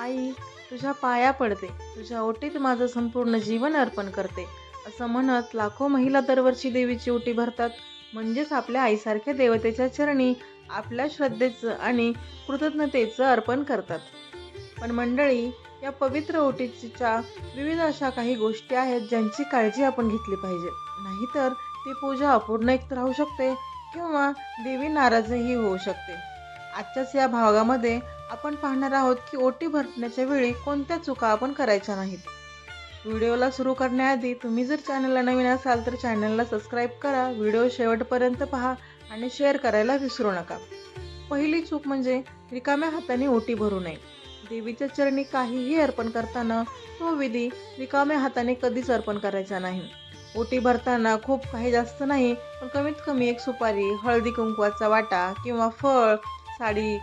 आई तुझ्या पाया पडते. तुझ्या ओटीत माझं संपूर्ण जीवन अर्पण करते. असं म्हणत लाखो महिला दरवर्षी देवीची ओटी भरतात. म्हणजेच आपल्या आईसारख्या देवतेच्या चरणी आपल्या श्रद्धेचं आणि कृतज्ञतेचं अर्पण करतात. पण मंडळी या पवित्र ओटीच्या विविध अशा काही गोष्टी आहेत ज्यांची काळजी आपण घेतली पाहिजे. नाहीतर ती पूजा अपूर्ण एक राहू शकते किंवा देवी नाराजही होऊ शकते. आजच्याच या भागामध्ये आपण पाहणार आहोत की ओटी भरण्याच्या वेळी कोणत्या चुका आपण करायच्या नाहीत. व्हिडिओला सुरू करण्याआधी तुम्ही जर चॅनलला नवीन असाल तर चॅनलला सबस्क्राईब करा व्हिडिओ शेवटपर्यंत पहा आणि शेअर करायला विसरू नका. पहिली चूक म्हणजे रिकाम्या हाताने ओटी भरू नये. देवीच्या चरणी काहीही अर्पण करताना तो विधी रिकाम्या हाताने कधीच अर्पण करायचा नाही. ओटी भरताना खूप काही जास्त नाही पण कमीत कमी एक सुपारी हळदी कुंकवाचा वाटा किंवा फळ साडी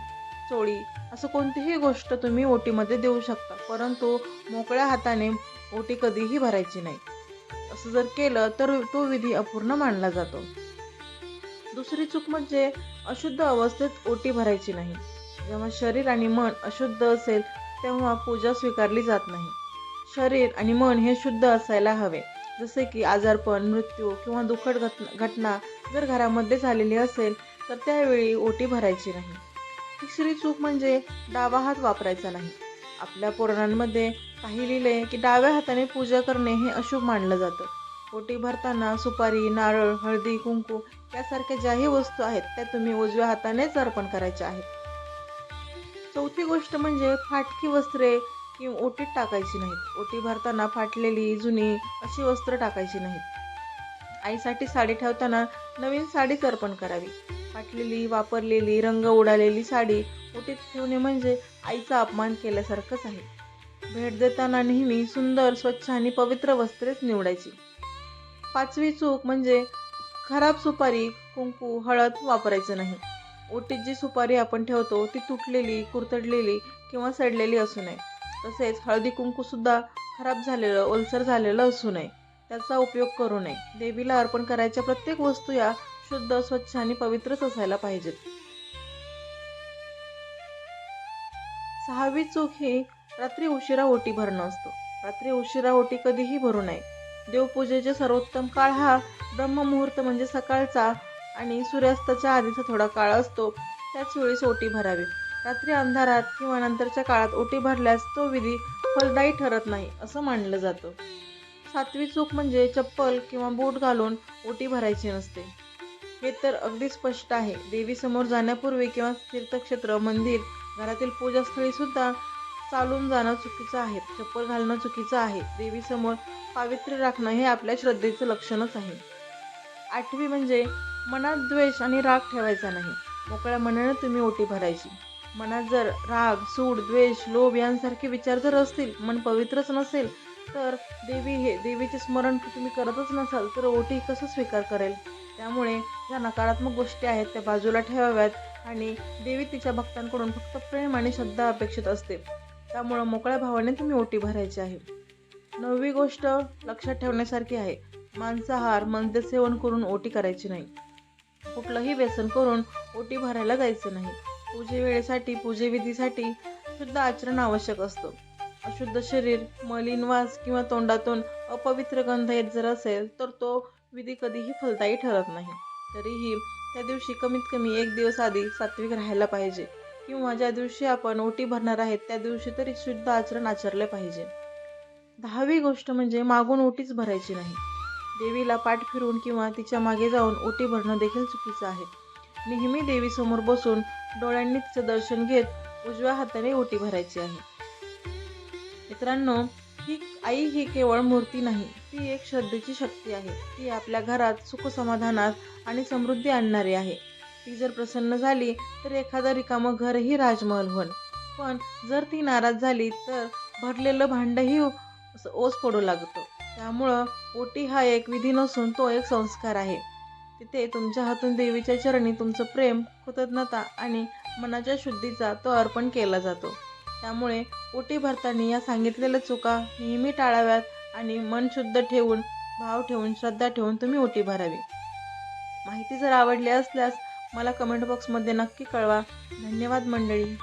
चोळी असं कोणतीही गोष्ट तुम्ही ओटीमध्ये देऊ शकता. परंतु मोकळ्या हाताने ओटी कधीही भरायची नाही. असं जर केलं तर तो विधी अपूर्ण मानला जातो. दुसरी चूक म्हणजे अशुद्ध अवस्थेत ओटी भरायची नाही. जेव्हा शरीर आणि मन अशुद्ध असेल तेव्हा पूजा स्वीकारली जात नाही. शरीर आणि मन हे शुद्ध असायला हवे. जसे की आजारपण मृत्यू किंवा दुखद घटना जर घरामध्ये झालेली असेल तर त्यावेळी ओटी भरायची नाही. तिसरी चूक म्हणजे डावा हात वापरायचा नाही. आपल्या पुराणांमध्ये काही लिहिले की डाव्या हाताने पूजा करणे हे अशुभ मानलं जातं. ओटी भरताना सुपारी नारळ हळदी कुंकू यासारख्या ज्याही वस्तू आहेत त्या तुम्ही उजव्या हातानेच अर्पण करायच्या आहेत. चौथी गोष्ट म्हणजे फाटकी वस्त्रे किंवा ओटीत टाकायची नाहीत. ओटी भरताना फाटलेली जुनी अशी वस्त्र टाकायची नाहीत. आईसाठी साडी ठेवताना नवीन साडीच अर्पण करावी. फाटलेली वापरलेली रंग उडालेली साडी ओटीत ठेवणे म्हणजे आईचा अपमान केल्यासारखंच आहे. भेट देताना नेहमी सुंदर स्वच्छ आणि पवित्र वस्त्रेच निवडायची. पाचवी चूक म्हणजे खराब सुपारी कुंकू हळद वापरायचं नाही. ओटीत जी सुपारी आपण ठेवतो ती तुटलेली कुरतडलेली किंवा सडलेली असू नये. तसेच हळदी कुंकूसुद्धा खराब झालेलं ओलसर झालेलं असू नये. त्याचा उपयोग करू नये. देवीला अर्पण करायच्या प्रत्येक वस्तू या शुद्ध स्वच्छ आणि पवित्रच असायला पाहिजेत. सहावी चूक ही रात्री उशिरा ओटी भरणं असतो. रात्री उशिरा ओटी कधीही भरू नये. देवपूजेचे सर्वोत्तम काळ हा ब्रह्ममुहूर्त म्हणजे सकाळचा आणि सूर्यास्ताच्या आधीचा थोडा काळ असतो. त्याच वेळेस ओटी भरावी. रात्री अंधारात किंवा नंतरच्या काळात ओटी भरल्यास तो विधी फलदायी ठरत नाही असं मानलं जातं. सातवी चूक म्हणजे चप्पल किंवा बूट घालून ओटी भरायची नसते. हे तर अगदी स्पष्ट आहे. देवीसमोर जाण्यापूर्वी किंवा तीर्थक्षेत्र मंदिर घरातील पूजास्थळी सुद्धा चालून जाणं चुकीचं आहे. चप्पल घालणं चुकीचं आहे. देवीसमोर पावित्र्य राखणं हे आपल्या श्रद्धेचं लक्षणच आहे. आठवी म्हणजे मनात द्वेष आणि राग ठेवायचा नाही. मोकळ्या मनानं तुम्ही ओटी भरायची. मनात जर राग सूड द्वेष लोभ यांसारखे विचार जर असतील मन पवित्रच नसेल तर देवी हे देवीचे स्मरण तुम्ही करतच नसाल तर ओटी कसं स्वीकार करेल? त्यामुळे ज्या नकारात्मक गोष्टी आहेत त्या बाजूला ठेवाव्यात आणि देवी तिच्या भक्तांकडून फक्त प्रेम आणि श्रद्धा अपेक्षित असते. त्यामुळं मोकळ्या भावाने तुम्ही ओटी भरायची आहे. नववी गोष्ट लक्षात ठेवण्यासारखी आहे. मांसाहार सेवन करून ओटी करायची नाही. कुठलंही व्यसन करून ओटी भरायला जायचं नाही. पूजे वेळेसाठी पूजेविधीसाठी शुद्ध आचरण आवश्यक असतं. अशुद्ध शरीर मलिन वास किंवा तोंडातून अपवित्र गंध येत जर असेल तर तो विधी कधीही फलदायी ठरत नाही. तरीही त्या दिवशी कमीत कमी एक दिवस आधी सात्विक राहायला पाहिजे किंवा ज्या दिवशी आपण ओटी भरणार आहेत त्या दिवशी तरी शुद्ध आचरण आचरले पाहिजे. दहावी गोष्ट म्हणजे मागून ओटीच भरायची नाही. देवीला पाठ फिरून किंवा तिच्यामागे जाऊन ओटी भरणं देखील चुकीचं आहे. नेहमी देवीसमोर बसून डोळ्यांनी तिचं दर्शन घेत उजव्या हाताने ओटी भरायची आहे. मित्रांनो ही आई ही केवळ मूर्ती नाही ती एक श्रद्धेची शक्ती आहे. ती आपल्या घरात सुख समाधानात आणि समृद्धी आणणारी आहे. ती जर प्रसन्न झाली तर एखादं रिकामं घरही राजमहल होईल. पण जर ती नाराज झाली तर भरलेलं भांडही असं ओस पडू लागतो. त्यामुळं ओटी हा एक विधी नसून तो एक संस्कार आहे. तिथे तुमच्या हातून देवीच्या चरणी तुमचं प्रेम कृतज्ञता आणि मनाच्या शुद्धीचा तो अर्पण केला जातो. त्यामुळे ओटी भरताना या सांगितलेल्या चुका नेहमी टाळाव्यात आणि मन शुद्ध ठेवून भाव ठेवून श्रद्धा ठेवून तुम्ही ओटी भरावी. माहिती जर आवडली असल्यास मला कमेंट बॉक्समध्ये नक्की कळवा. धन्यवाद मंडळी.